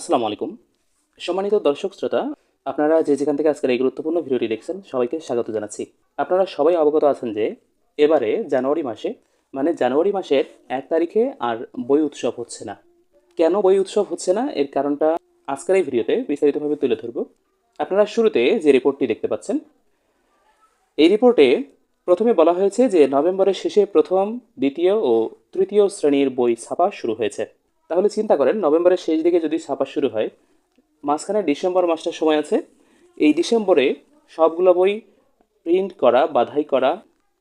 আসসালামু আলাইকুম। সম্মানিত দর্শক শ্রোতা, আপনারা যে যেখান থেকে আজকের এই গুরুত্বপূর্ণ ভিডিওটি দেখছেন, সবাইকে স্বাগত জানাচ্ছি। আপনারা সবাই অবগত আছেন যে, এবারে জানুয়ারি মাসে মানে জানুয়ারি মাসের এক তারিখে আর বই উৎসব হচ্ছে না। কেন বই উৎসব হচ্ছে না? এর কারণটা আজকের এই ভিডিওতে বিস্তারিতভাবে তুলে ধরব। আপনারা শুরুতে যে রিপোর্টটি দেখতে পাচ্ছেন, এই রিপোর্টে প্রথমে বলা হয়েছে যে, নভেম্বরের শেষে প্রথম, দ্বিতীয় ও তৃতীয় শ্রেণির বই ছাপা শুরু হয়েছে। তাহলে চিন্তা করেন, নভেম্বরের শেষ দিকে যদি ছাপা শুরু হয়, মাঝখানে ডিসেম্বর মাসটার সময় আছে, এই ডিসেম্বরে সবগুলো বই প্রিন্ট করা, বাধাই করা,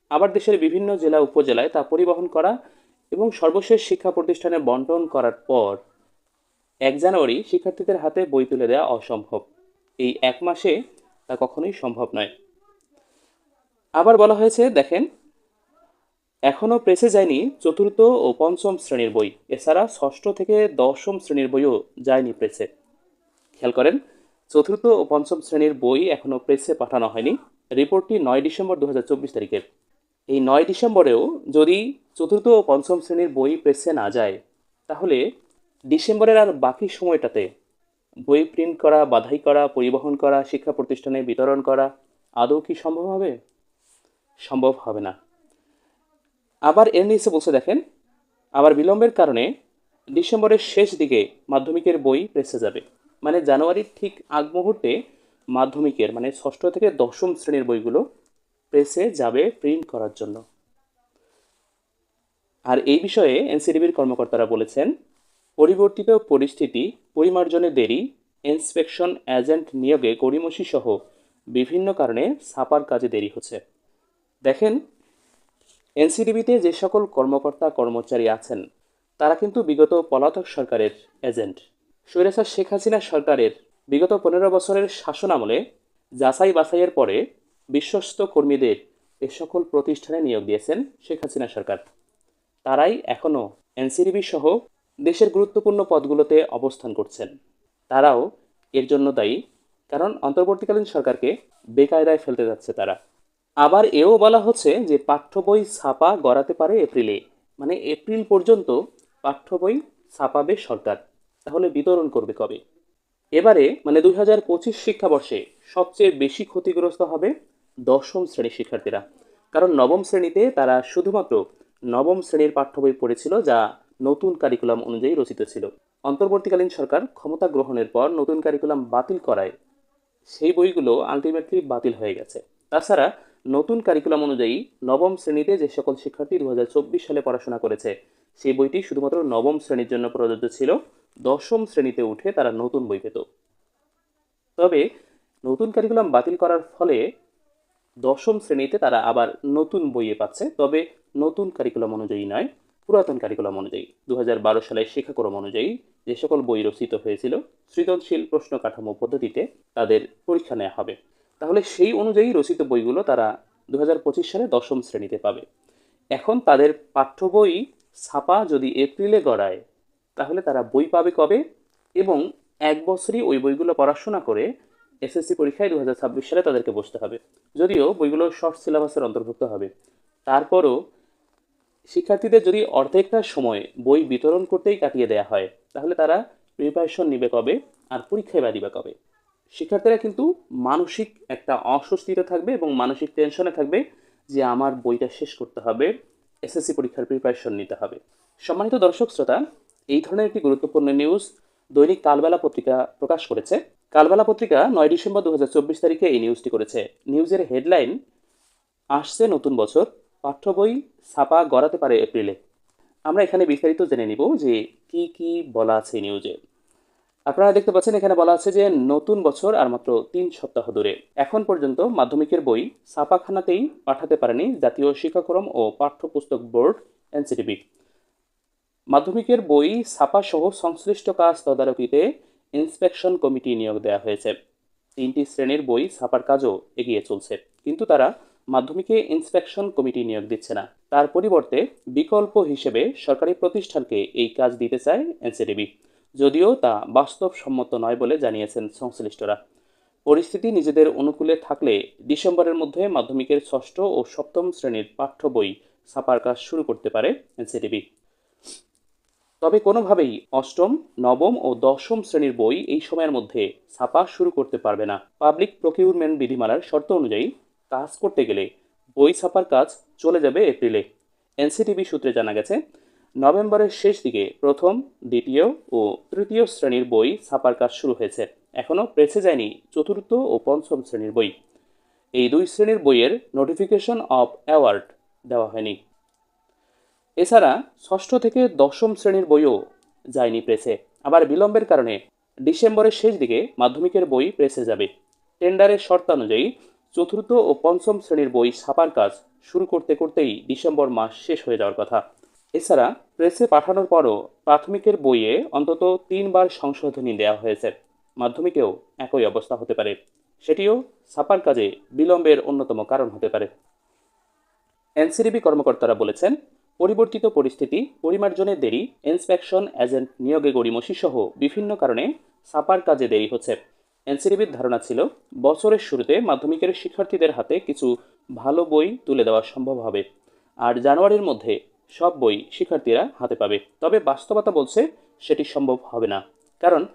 আবার দেশের বিভিন্ন জেলা, উপজেলায় তা পরিবহন করা এবং সর্বশেষ শিক্ষা প্রতিষ্ঠানে বন্টন করার পর এক জানুয়ারি শিক্ষার্থীদের হাতে বই তুলে দেওয়া অসম্ভব। এই এক মাসে তা কখনোই সম্ভব নয়। আবার বলা হয়েছে, দেখেন এখনও প্রেসে যায়নি চতুর্থ ও পঞ্চম শ্রেণির বই। এছাড়া ষষ্ঠ থেকে দশম শ্রেণির বইও যায়নি প্রেসে খেয়াল করেন, চতুর্থ ও পঞ্চম শ্রেণির বই এখনও প্রেসে পাঠানো হয়নি। রিপোর্টটি নয় ডিসেম্বর দু হাজার চব্বিশ তারিখের। এই নয় ডিসেম্বরেও যদি চতুর্থ ও পঞ্চম শ্রেণির বই প্রেসে না যায়, তাহলে ডিসেম্বরের আর বাকি সময়টাতে বই প্রিন্ট করা, বাধাই করা, পরিবহন করা, শিক্ষা প্রতিষ্ঠানে বিতরণ করা আদৌ কি সম্ভব হবে? সম্ভব হবে না। আবার এর নিচে বলছে দেখেন, আবার বিলম্বের কারণে ডিসেম্বরের শেষ দিকে মাধ্যমিকের বই প্রেসে যাবে। মানে জানুয়ারির ঠিক আগ মুহূর্তে মাধ্যমিকের মানে ষষ্ঠ থেকে দশম শ্রেণির বইগুলো প্রেসে যাবে প্রিন্ট করার জন্য। আর এই বিষয়ে এনসিডিবির কর্মকর্তারা বলেছেন, পরিবর্তিত পরিস্থিতি, পরিমার্জনে দেরি, ইন্সপেকশন এজেন্ট নিয়োগে গড়িমসি সহ বিভিন্ন কারণে ছাপার কাজে দেরি হচ্ছে। দেখেন এনসিডিবিতে যে সকল কর্মকর্তা কর্মচারী আছেন, তারা কিন্তু বিগত পলাতক সরকারের এজেন্ট। স্বৈরাচার শেখ হাসিনা সরকারের বিগত পনেরো বছরের শাসন আমলে যাচাই বাছাইয়ের পরে বিশ্বস্ত কর্মীদের এ সকল প্রতিষ্ঠানে নিয়োগ দিয়েছেন শেখ হাসিনা সরকার। তারাই এখনও এনসিডিবি সহ দেশের গুরুত্বপূর্ণ পদগুলোতে অবস্থান করছেন। তারাও এর জন্য দায়ী, কারণ অন্তর্বর্তীকালীন সরকারকে বেকায়দায় ফেলতে যাচ্ছে তারা। আবার এও বলা হচ্ছে যে পাঠ্য বই ছাপা গড়াতে পারে এপ্রিলে। মানে এপ্রিল পর্যন্ত পাঠ্য বই ছাপাবে সরকার। তাহলে বিতরণ করবে কবে? এবারে মানে দুই হাজার পঁচিশ শিক্ষাবর্ষে সবচেয়ে বেশি ক্ষতিগ্রস্ত হবে দশম শ্রেণির শিক্ষার্থীরা। কারণ নবম শ্রেণীতে তারা শুধুমাত্র নবম শ্রেণির পাঠ্য বই পড়েছিল যা নতুন কারিকুলাম অনুযায়ী রচিত ছিল। অন্তর্বর্তীকালীন সরকার ক্ষমতা গ্রহণের পর নতুন কারিকুলাম বাতিল করায় সেই বইগুলো আলটিমেটলি বাতিল হয়ে গেছে। তাছাড়া নতুন কারিকুলাম অনুযায়ী নবম শ্রেণীতে যে সকল শিক্ষার্থী দু হাজার চব্বিশ সালে পড়াশোনা করেছে, সেই বইটি শুধুমাত্র নবম শ্রেণির জন্য প্রযোজ্য ছিল। দশম শ্রেণীতে উঠে তারা নতুন বই পেত। তবে নতুন কারিকুলাম বাতিল করার ফলে দশম শ্রেণীতে তারা আবার নতুন বইয়ে পাচ্ছে। তবে নতুন কারিকুলাম অনুযায়ী নয়, পুরাতন কারিকুলাম অনুযায়ী। দু হাজার বারো সালের শিক্ষাক্রম অনুযায়ী যে সকল বই রচিত হয়েছিল, সৃজনশীল প্রশ্ন কাঠামো পদ্ধতিতে তাদের পরীক্ষা নেওয়া হবে। তাহলে সেই অনুযায়ী রচিত বইগুলো তারা দু হাজার পঁচিশ সালে দশম শ্রেণীতে পাবে। এখন তাদের পাঠ্য বই ছাপা যদি এপ্রিলে গড়ায়, তাহলে তারা বই পাবে কবে? এবং এক বছরই ওই বইগুলো পড়াশোনা করে এসএসসি পরীক্ষায় দু হাজার ছাব্বিশ সালে তাদেরকে বসতে হবে। যদিও বইগুলো শর্ট সিলেবাসের অন্তর্ভুক্ত হবে। তারপরও শিক্ষার্থীদের যদি অর্ধেকটা সময় বই বিতরণ করতেই কাটিয়ে দেওয়া হয়, তাহলে তারা প্রিপারেশন নিবে কবে? আর পরীক্ষায় বা দিবে কবে? শিক্ষার্থীরা কিন্তু মানসিক একটা অস্বস্তিতে থাকবে এবং মানসিক টেনশনে থাকবে যে আমার বইটা শেষ করতে হবে এসএসসি পরীক্ষার প্রিপারেশন নিতে হবে। সম্মানিত দর্শক শ্রোতা, এই ধরনের একটি গুরুত্বপূর্ণ নিউজ দৈনিক কালবেলা পত্রিকা প্রকাশ করেছে। কালবেলা পত্রিকা নয় ডিসেম্বর দু হাজার চব্বিশ তারিখে এই নিউজটি করেছে। নিউজের হেডলাইন আসছে নতুন বছর, পাঠ্য বই ছাপা গড়াতে পারে এপ্রিলে আমরা এখানে বিস্তারিত জেনে নিব যে কি কি বলা আছে নিউজে আপনারা দেখতে পাচ্ছেন এখানে বলা আছে যে নতুন বছর আর মাত্র তিন সপ্তাহ দূরে এখন পর্যন্ত মাধ্যমিকের বই ছাপাখানাতেই পাঠাতে পারেনি জাতীয় শিক্ষাক্রম ও পাঠ্যপুস্তক বোর্ড এনসিটিভি মাধ্যমিকের বই ছাপা সহ সংশ্লিষ্ট কাজ তদারকিতে ইন্সপেকশন কমিটি নিয়োগ দেওয়া হয়েছে। তিনটি শ্রেণির বই ছাপার কাজও এগিয়ে চলছে। কিন্তু তারা মাধ্যমিকে ইন্সপেকশন কমিটি নিয়োগ দিচ্ছে না। তার পরিবর্তে বিকল্প হিসেবে সরকারি প্রতিষ্ঠানকে এই কাজ দিতে চায় এনসিডিবি যদিও তা বাস্তবসম্মত নয় বলে জানিয়েছেন সংশ্লিষ্টরা। পরিস্থিতি নিজেদের অনুকূলে থাকলে ডিসেম্বরের মধ্যে মাধ্যমিকের ষষ্ঠ ও সপ্তম শ্রেণির পাঠ্য বই ছাপার কাজ শুরু করতে পারে এনসিডিবি তবে কোনোভাবেই অষ্টম, নবম ও দশম শ্রেণির বই এই সময়ের মধ্যে ছাপা শুরু করতে পারবে না। পাবলিক প্রকিউরমেন্ট বিধিমালার শর্ত অনুযায়ী কাজ করতে গেলে বই ছাপার কাজ চলে যাবে এপ্রিলে। এনসিটিভি সূত্রে জানা গেছে নভেম্বরের শেষ দিকে প্রথম, দ্বিতীয় ও তৃতীয় শ্রেণির বই ছাপার কাজ শুরু হয়েছে। এখনও প্রেসে যায়নি চতুর্থ ও পঞ্চম শ্রেণির বই। এই দুই শ্রেণির বইয়ের নোটিফিকেশন অফ অ্যাওয়ার্ড দেওয়া হয়নি। এছাড়া ষষ্ঠ থেকে দশম শ্রেণির বইও যায়নি প্রেসে। আবার বিলম্বের কারণে ডিসেম্বরের শেষ দিকে মাধ্যমিকের বই প্রেসে যাবে। টেন্ডারের শর্তানুযায়ী চতুর্থ ও পঞ্চম শ্রেণির বই ছাপার কাজ শুরু করতে করতেই ডিসেম্বর মাস শেষ হয়ে যাওয়ার কথা। এছাড়া প্রেসে পাঠানোর পরও প্রাথমিকের বইয়ে অন্তত তিনবার সংশোধনী দেওয়া হয়েছে। মাধ্যমিকেও একই অবস্থা হতে পারে। সেটিও ছাপার কাজে বিলম্বের অন্যতম কারণ হতে পারে। এনসিডিবি কর্মকর্তারা বলেছেন, পরিবর্তিত পরিস্থিতি পরিমার্জনের দেরি, ইন্সপেকশন এজেন্ট নিয়োগে গড়িমসি সহ বিভিন্ন কারণে ছাপার কাজে দেরি হচ্ছে। এনসিডিবির ধারণা ছিল, বছরের শুরুতে মাধ্যমিকের শিক্ষার্থীদের হাতে কিছু ভালো বই তুলে দেওয়া সম্ভব হবে। আর জানুয়ারির মধ্যে সব বই শিক্ষার্থীরা হাতে পাবে। তবে বাস্তবতা বলছে সেটি সম্ভব হবে না। কারণ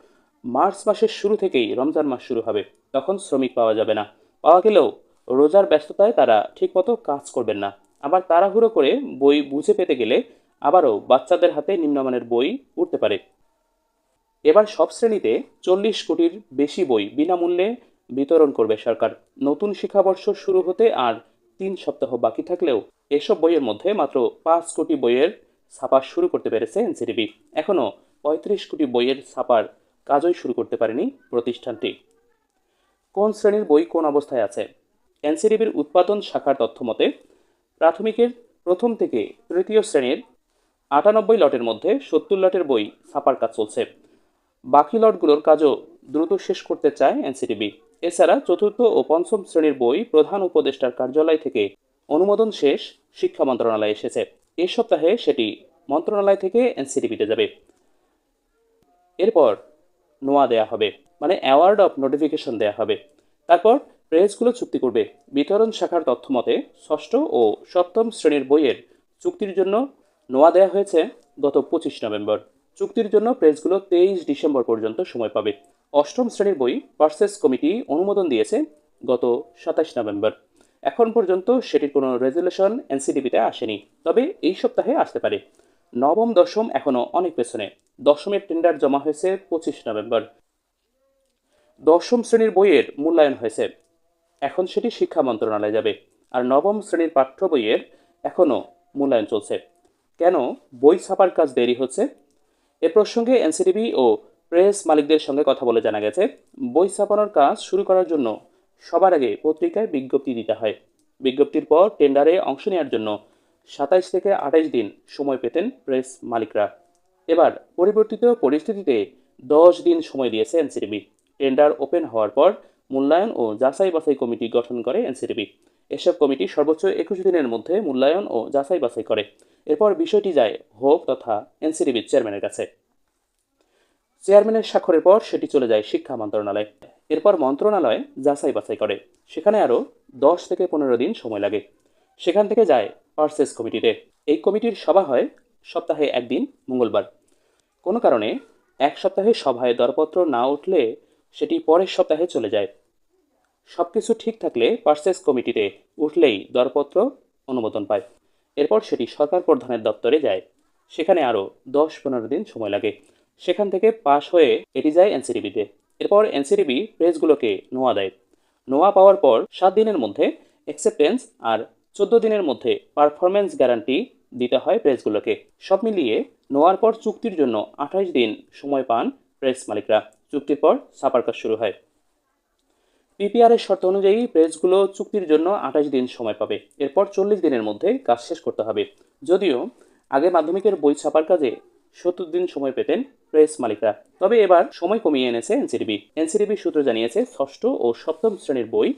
মার্চ মাসের শুরু থেকেই রমজান মাস শুরু হবে। তখন শ্রমিক পাওয়া যাবে না। পাওয়া গেলেও রোজার ব্যস্ততায় তারা ঠিকমতো কাজ করবেন না। আবার তাড়াহুড়ো করে বই বুঝে পেতে গেলে আবারও বাচ্চাদের হাতে নিম্নমানের বই উঠতে পারে। এবার সব শ্রেণীতে চল্লিশ কোটির বেশি বই বিনামূল্যে বিতরণ করবে সরকার। নতুন শিক্ষাবর্ষ শুরু হতে আর তিন সপ্তাহ বাকি থাকলেও এসব বইয়ের মধ্যে মাত্র পাঁচ কোটি বইয়ের ছাপা শুরু করতে পেরেছে এনসিডিবি এখনও পঁয়ত্রিশ কোটি বইয়ের ছাপার কাজই শুরু করতে পারেনি প্রতিষ্ঠানটি। কোন শ্রেণির বই কোন অবস্থায় আছে? এনসিডিবির উৎপাদন শাখার তথ্য মতে, প্রাথমিকের প্রথম থেকে তৃতীয় শ্রেণির আটানব্বই লটের মধ্যে সত্তর লটের বই ছাপার কাজ চলছে। বাকি লটগুলোর কাজও দ্রুত শেষ করতে চায় এনসিটিবি এছাড়া চতুর্থ ও পঞ্চম শ্রেণির বই প্রধান উপদেষ্টার কার্যালয় থেকে অনুমোদন শেষ শিক্ষা মন্ত্রণালয়ে এসেছে। এ সপ্তাহে সেটি মন্ত্রণালয় থেকে এনসিটিভিতে যাবে। এরপর নোয়া দেয়া হবে মানে অ্যাওয়ার্ড অফ নোটিফিকেশন দেয়া হবে। তারপর প্রেসগুলো চুক্তি করবে। বিতরণ শাখার তথ্য মতে, ষষ্ঠ ও সপ্তম শ্রেণির বইয়ের চুক্তির জন্য নোয়া দেওয়া হয়েছে গত পঁচিশ নভেম্বর। চুক্তির জন্য প্রেসগুলো তেইশ ডিসেম্বর পর্যন্ত সময় পাবে। অষ্টম শ্রেণির বই পার্সেস কমিটি অনুমোদন দিয়েছে গত সাতাশ নভেম্বর। এখন পর্যন্ত সেটির কোনো রেজুলেশন এনসিডিবিতে আসেনি। তবে এই সপ্তাহে আসতে পারে। নবম, দশম এখনও অনেক পেছনে। দশমের টেন্ডার জমা হয়েছে পঁচিশ নভেম্বর। দশম শ্রেণির বইয়ের মূল্যায়ন হয়েছে। এখন সেটি শিক্ষা মন্ত্রণালয়ে যাবে। আর নবম শ্রেণির পাঠ্য বইয়ের এখনও মূল্যায়ন চলছে। কেন বই ছাপার কাজ দেরি হচ্ছে? এ প্রসঙ্গে এনসিডিবি ও প্রেস মালিকদের সঙ্গে কথা বলে জানা গেছে, বই ছাপানোর কাজ শুরু করার জন্য সবার আগে পত্রিকায় বিজ্ঞপ্তি দিতে হয়। বিজ্ঞপ্তির পর টেন্ডারে অংশ নেওয়ার জন্য সাতাইশ থেকে আঠাইশ দিন সময় পেতেন প্রেস মালিকরা। এবার পরিবর্তিত পরিস্থিতিতে দশ দিন সময় দিয়েছে এনসিডিবি টেন্ডার ওপেন হওয়ার পর মূল্যায়ন ও যাচাই বাছাই কমিটি গঠন করে এনসিডিবি এসব কমিটি সর্বোচ্চ একুশ দিনের মধ্যে মূল্যায়ন ও যাচাই বাছাই করে। এরপর বিষয়টি যায় হোক তথা এনসিডিবির চেয়ারম্যানের কাছে। চেয়ারম্যানের স্বাক্ষরের পর সেটি চলে যায় শিক্ষা মন্ত্রণালয়। এরপর মন্ত্রণালয় যাচাই বাছাই করে। সেখানে আরও দশ থেকে পনেরো দিন সময় লাগে। সেখান থেকে যায় পার্সেস কমিটিতে। এই কমিটির সভা হয় সপ্তাহে একদিন, মঙ্গলবার। কোনো কারণে এক সপ্তাহে সভায় দরপত্র না উঠলে সেটি পরের সপ্তাহে চলে যায়। সব কিছু ঠিক থাকলে পার্সেস কমিটিতে উঠলেই দরপত্র অনুমোদন পায়। এরপর সেটি সরকার প্রধানের দপ্তরে যায়। সেখানে আরও দশ পনেরো দিন সময় লাগে। সেখান থেকে পাশ হয়ে এটি যায় এনসিডিবিতে এরপর এনসিডিবি প্রেসগুলোকে নোয়া দেয়। নোয়া পাওয়ার পর সাত দিনের মধ্যে অ্যাকসেপ্টেন্স আর চোদ্দ দিনের মধ্যে পারফরমেন্স গ্যারান্টি দিতে হয় প্রেসগুলোকে। সব মিলিয়ে নোয়ার পর চুক্তির জন্য আঠাশ দিন সময় পান প্রেস মালিকরা। চুক্তির পর ছাপার কাজ শুরু হয়। পিপিআরের শর্ত অনুযায়ী প্রেসগুলো চুক্তির জন্য আঠাশ দিন সময় পাবে। এরপর চল্লিশ দিনের মধ্যে কাজ শেষ করতে হবে। যদিও আগে মাধ্যমিকের বই ছাপার কাজে সত্তর দিন সময় পেতেন প্রেস মালিকরা। তবে এবার সময় কমিয়ে এনেছে এনসিডিবি। এনসিডিবি সূত্র জানিয়েছে, ষষ্ঠ ও সপ্তম শ্রেণির বই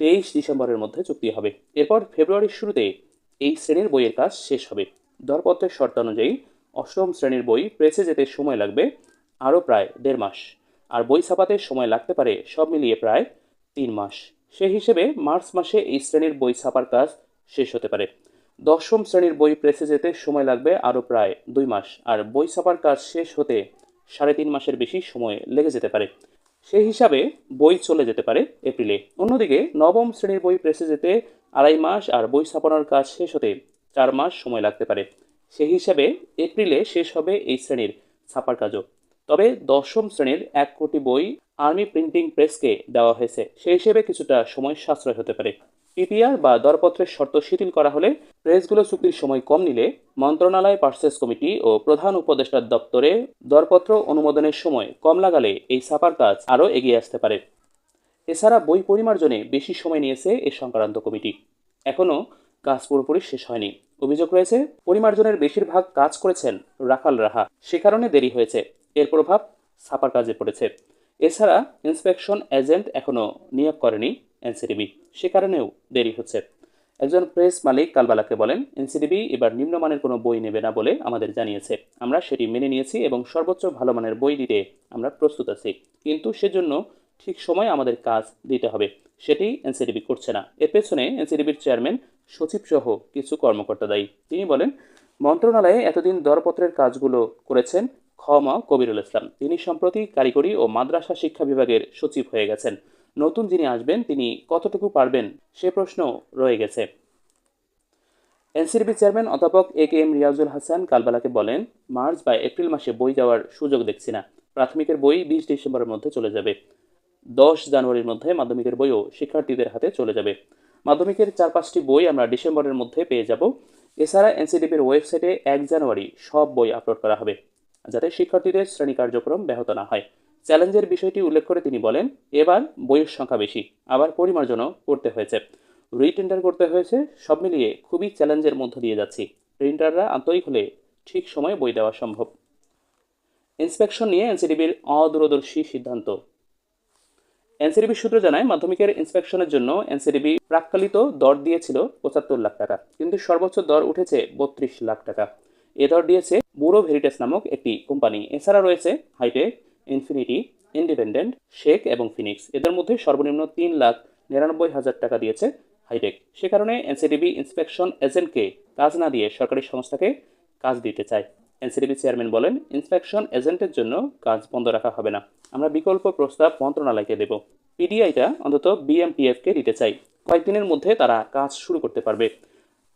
তেইশ ডিসেম্বরের মধ্যে চুক্তি হবে। এরপর ফেব্রুয়ারির শুরুতে এই শ্রেণির বইয়ের কাজ শেষ হবে। দরপত্রের শর্ত অনুযায়ী অষ্টম শ্রেণির বই প্রেসে যেতে সময় লাগবে আরও প্রায় দেড় মাস। আর বই ছাপাতে সময় লাগতে পারে সব মিলিয়ে প্রায় তিন মাস। সে হিসেবে মার্চ মাসে এই শ্রেণির বই ছাপার কাজ শেষ হতে পারে। দশম শ্রেণির বই প্রেসে যেতে সময় লাগবে আরও প্রায় দুই মাস। আর বই ছাপার কাজ শেষ হতে সাড়ে তিন মাসের বেশি সময় লেগে যেতে পারে। সেই হিসাবে বই চলে যেতে পারে এপ্রিলে। অন্যদিকে নবম শ্রেণির বই প্রেসে যেতে আড়াই মাস আর বই ছাপানোর কাজ শেষ হতে চার মাস সময় লাগতে পারে। সেই হিসাবে এপ্রিলে শেষ হবে এই শ্রেণির ছাপার কাজও। তবে দশম শ্রেণির এক কোটি বই আর্মি প্রিন্টিং প্রেসকে দেওয়া হয়েছে। সেই হিসেবে কিছুটা সময় সাশ্রয় হতে পারে। পিপিআর বা দরপত্রের শর্ত শিথিল করা হলে প্রেসগুলো চুক্তির সময় কম নিলে মন্ত্রণালয়, পার্সেস কমিটি ও প্রধান উপদেষ্টার দপ্তরে দরপত্র অনুমোদনের সময় কম লাগালে এই ছাপার কাজ আরও এগিয়ে আসতে পারে। এছাড়া বই পরিমার্জনে বেশি সময় নিয়েছে এ সংক্রান্ত কমিটি। এখনও কাজ পুরোপুরি শেষ হয়নি। অভিযোগ রয়েছে, পরিমার্জনের বেশিরভাগ কাজ করেছেন রাখাল রাহা। সে কারণে দেরি হয়েছে। এর প্রভাব ছাপার কাজে পড়েছে। এছাড়া ইন্সপেকশন এজেন্ট এখনও নিয়োগ করেনি এনসিডিবি। সে কারণেও দেরি হচ্ছে। একজন প্রেস মালিক কালবালাকে বলেন, এনসিডিবি এবার নিম্নমানের কোনো বই নেবে না বলে আমাদের জানিয়েছে। আমরা সেটি মেনে নিয়েছি এবং সর্বোচ্চ ভালো মানের বই দিতে আমরা প্রস্তুত আছি। কিন্তু সেজন্য ঠিক সময় আমাদের কাজ দিতে হবে। সেটি এনসিডিবি করছে না। এর পেছনে এনসিডিবির চেয়ারম্যান সচিব সহ কিছু কর্মকর্তা দায়ী। তিনি বলেন, মন্ত্রণালয়ে এতদিন দরপত্রের কাজগুলো করেছেন খমা কবিরুল ইসলাম। তিনি সম্প্রতি কারিগরি ও মাদ্রাসা শিক্ষা বিভাগের সচিব হয়ে গেছেন। নতুন যিনি আসবেন, তিনি কতটুকু পারবেন সে প্রশ্ন রয়ে গেছে। এনসিডিবি চেয়ারম্যান অধ্যাপক A K M Riazul Hasan কালবালাকে বলেন, মার্চ বা এপ্রিল মাসে বই যাওয়ার সুযোগ দেখছি না। প্রাথমিকের বই বিশ ডিসেম্বরের মধ্যে চলে যাবে। দশ জানুয়ারির মধ্যে মাধ্যমিকের বইও শিক্ষার্থীদের হাতে চলে যাবে। মাধ্যমিকের চার পাঁচটি বই আমরা ডিসেম্বরের মধ্যে পেয়ে যাব। এছাড়া এনসিডিবির ওয়েবসাইটে এক জানুয়ারি সব বই আপলোড করা হবে, যাতে শিক্ষার্থীদের শ্রেণি কার্যক্রম ব্যাহত না হয়। চ্যালেঞ্জের বিষয়টি উল্লেখ করে তিনি বলেন, এবার বইয়ের সংখ্যা বেশি, আবার পরিমার্জনও করতে হয়েছে। রিটেন্ডার করতে হয়েছে, সব মিলিয়ে খুবই চ্যালেঞ্জের মধ্য দিয়ে যাচ্ছি। প্রিন্টাররা আন্তরিক হলে ঠিক সময়ে বই দেওয়া সম্ভব। ইন্সপেকশন নিয়ে এনসিডিবির অদূরদর্শী সিদ্ধান্ত। এনসিডিবি সূত্র জানায়, মাধ্যমিকের ইন্সপেকশনের জন্য এনসিডিবি প্রাক্কালিত দর দিয়েছিল পঁচাত্তর লাখ টাকা, কিন্তু সর্বোচ্চ দর উঠেছে বত্রিশ লাখ টাকা। এ দর দিয়েছে বুড়ো ভেরিটেস নামক একটি কোম্পানি। এছাড়া রয়েছে হাইটেক ইনফিনিটি ইন্ডিপেন্ডেন্ট শেক এবং ফিনিক্স এদের মধ্যে সর্বনিম্ন তিন লাখ নিরানব্বই হাজার টাকা দিয়েছে হাইটেক সে কারণে এনসিডিবি ইন্সপেকশন এজেন্টকে কাজ না দিয়ে সরকারি সংস্থাকে কাজ দিতে চায়। এনসিডিবি চেয়ারম্যান বলেন ইন্সপেকশন এজেন্টের জন্য কাজ বন্ধ রাখা হবে না। আমরা বিকল্প প্রস্তাব মন্ত্রণালয়কে দেব। পিডিআইটা অন্তত বিএমপিএফকে দিতে চাই। কয়েকদিনের মধ্যে তারা কাজ শুরু করতে পারবে।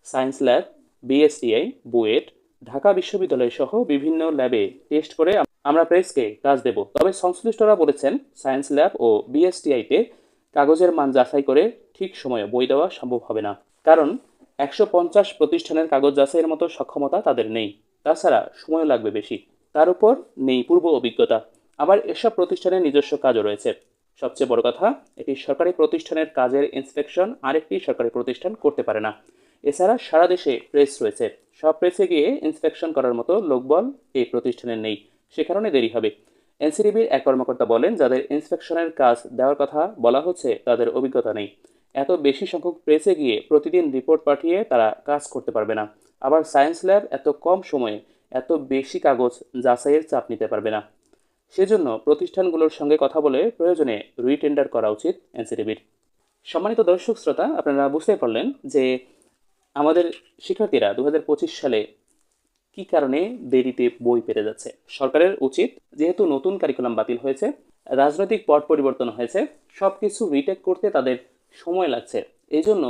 Science lab BSTI BUET Dhaka বিশ্ববিদ্যালয় সহ বিভিন্ন ল্যাবে টেস্ট করে আমরা প্রেসকে কাজ দেব। তবে সংশ্লিষ্টরা বলেছেন সায়েন্স ল্যাব ও বিএসটিআইতে কাগজের মান যাচাই করে ঠিক সময়ে বই দেওয়া সম্ভব হবে না। কারণ একশো পঞ্চাশ প্রতিষ্ঠানের কাগজ যাচাইয়ের মতো সক্ষমতা তাদের নেই। তাছাড়া সময় লাগবে বেশি। তার উপর নেই পূর্ব অভিজ্ঞতা। আবার এসব প্রতিষ্ঠানের নিজস্ব কাজও রয়েছে। সবচেয়ে বড় কথা, একটি সরকারি প্রতিষ্ঠানের কাজের ইন্সপেকশন আরেকটি সরকারি প্রতিষ্ঠান করতে পারে না। এছাড়া সারা দেশে প্রেস রয়েছে। সব প্রেসে গিয়ে ইন্সপেকশন করার মতো লোকবল এই প্রতিষ্ঠানের নেই। সে কারণে দেরি হবে। এনসিডিবির এক কর্মকর্তা বলেন, যাদের ইন্সপেকশনের কাজ দেওয়ার কথা বলা হচ্ছে, তাদের অভিজ্ঞতা নেই। এত বেশি সংখ্যক প্রেসে গিয়ে প্রতিদিন রিপোর্ট পাঠিয়ে তারা কাজ করতে পারবে না। আবার সায়েন্স ল্যাব এত কম সময়ে এত বেশি কাগজ যাচাইয়ের চাপ নিতে পারবে না। সেজন্য প্রতিষ্ঠানগুলোর সঙ্গে কথা বলে প্রয়োজনে রিটেন্ডার করা উচিত এনসিডিবির। সম্মানিত দর্শক শ্রোতা, আপনারা বুঝতে পারলেন যে আমাদের শিক্ষার্থীরা দু হাজার পঁচিশ সালে কি কারণে দেরিতে বই পেতে যাচ্ছে? সরকারের উচিত যেহেতু নতুন কারিকুলাম বাতিল হয়েছে, রাজনৈতিক পট পরিবর্তন হয়েছে সব কিছু রিটেক করতে তাদের সময় লাগছে। এই জন্য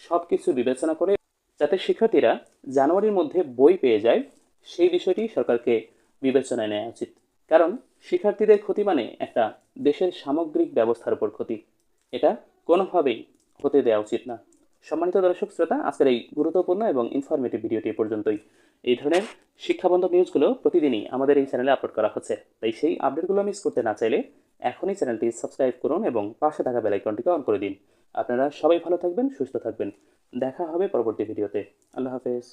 সব কিছু বিবেচনা করে যাতে শিক্ষার্থীরা জানুয়ারির মধ্যে বই পেয়ে যায়, সেই বিষয়টি সরকারকে বিবেচনায় নেওয়া উচিত। কারণ শিক্ষার্থীদের ক্ষতি মানে একটা দেশের সামগ্রিক ব্যবস্থার উপর ক্ষতি। এটা কোনোভাবেই হতে দেওয়া উচিত না। সম্মানিত দর্শক শ্রোতা, আজকের এই গুরুত্বপূর্ণ এবং ইনফরমেটিভ ভিডিওটি পর্যন্তই। এই ধরনের শিক্ষাবন্ধব নিউজগুলো প্রতিদিনই আমাদের এই চ্যানেলে আপলোড করা হচ্ছে। তাই সেই আপডেটগুলো মিস করতে না চাইলে এখনই চ্যানেলটি সাবস্ক্রাইব করুন এবং পাশে থাকা বেলাইকনটিকে অন করে দিন। আপনারা সবাই ভালো থাকবেন, সুস্থ থাকবেন। দেখা হবে পরবর্তী ভিডিওতে আল্লাহ হাফেজ।